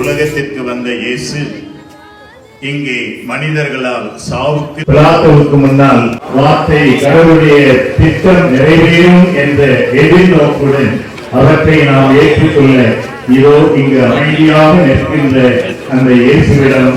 உலகத்திற்கு வந்த இயேசு இங்கே மனிதர்களால் சாவுக்கு பிலாத்துவுக்கு முன்னால் வார்த்தை கடவுளுடைய திட்டம் நிறைவேறும் என்ற எதிர்நோக்குடன் அவற்றை நாம் ஏற்றுக்கொள்ள இதோ இங்கு அமைதியாக நிற்கின்ற அந்த இயேசுவிடம்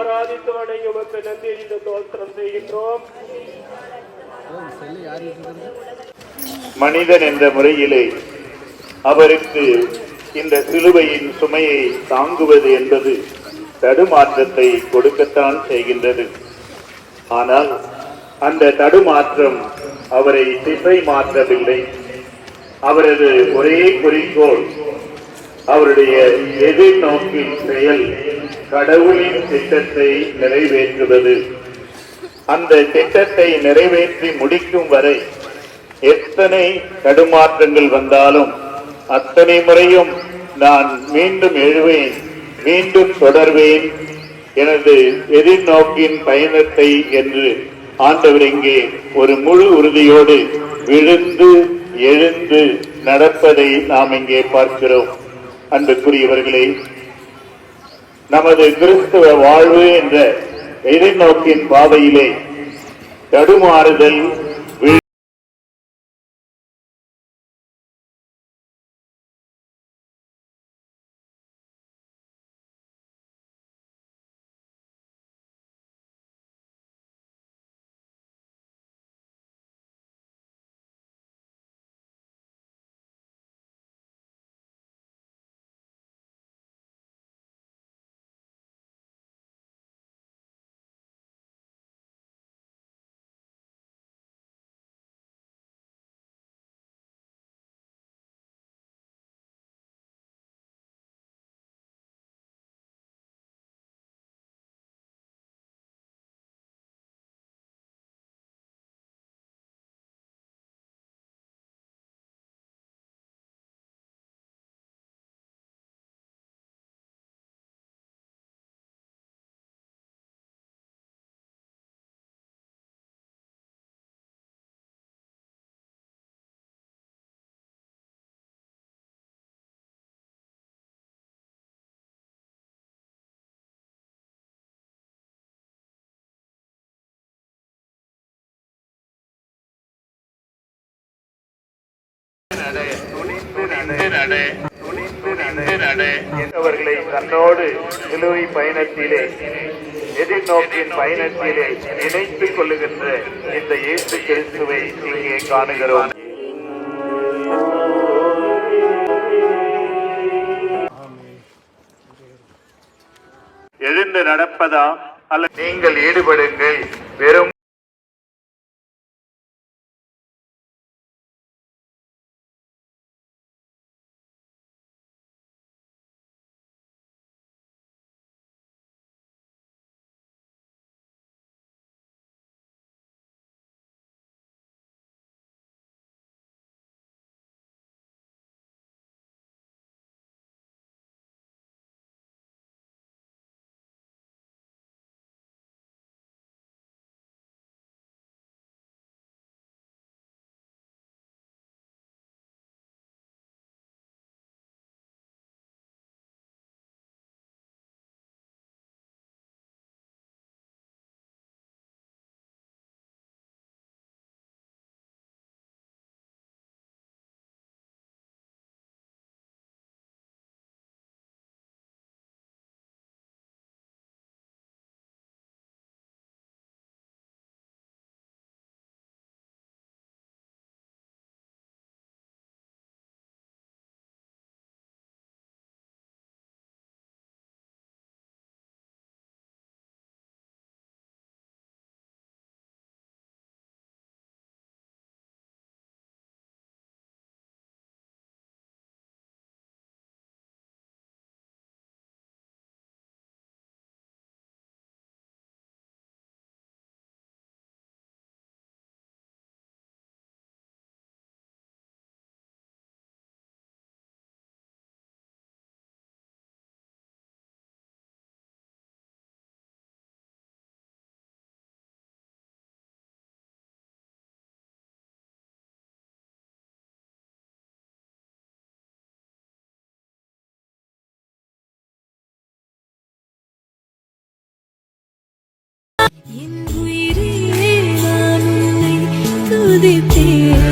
திவ்யேசுவே ஆராதித்து வணங்கி உமக்கு நன்றி இந்த தோற்றம் செய்கின்றோம். மனிதன் என்ற முறையிலே அவருக்கு இந்த சிலுவையின் சுமையை தாங்குவது என்பது தடுமாற்றத்தை கொடுக்கத்தான் செய்கின்றது. ஆனால் அந்த தடுமாற்றம் அவரை திசை மாற்றவில்லை. அவரது ஒரே குறிக்கோள் அவருடைய எதிர்நோக்கின் செயல் கடவுளின் திட்டத்தை நிறைவேற்றுவது. அந்த திட்டத்தை நிறைவேற்றி முடிக்கும் வரை எத்தனை தடுமாற்றங்கள் வந்தாலும் அத்தனை முறையும் நான் மீண்டும் எழுவேன் மீண்டும் தொடர்வேன். எனது எதிர்நோக்கின் பயணத்தை என்று ஆண்டவர் இங்கே ஒரு முழு உறுதியோடு விழுந்து எழுந்து நடப்பதை நாம் இங்கே பார்க்கிறோம். அன்புக்குரியவர்களே நமது கிறிஸ்துவ வாழ்வு என்ற எதிர்நோக்கின் பாதையிலே தடுமாறுதல் அவர்களை தன்னோடு சிலுவை பயணத்திலே எதிர்நோக்கின் பயணத்திலே இணைத்துக் கொள்ளுகின்ற இந்த இயேசு கிறிஸ்துவை இங்கே காணுகிறோம். எழுந்து நடப்பதா? அல்ல நீங்கள் ஈடுபடுங்கள். வெறும் என் உயிரே நான் உன்னை துதித்தேன்.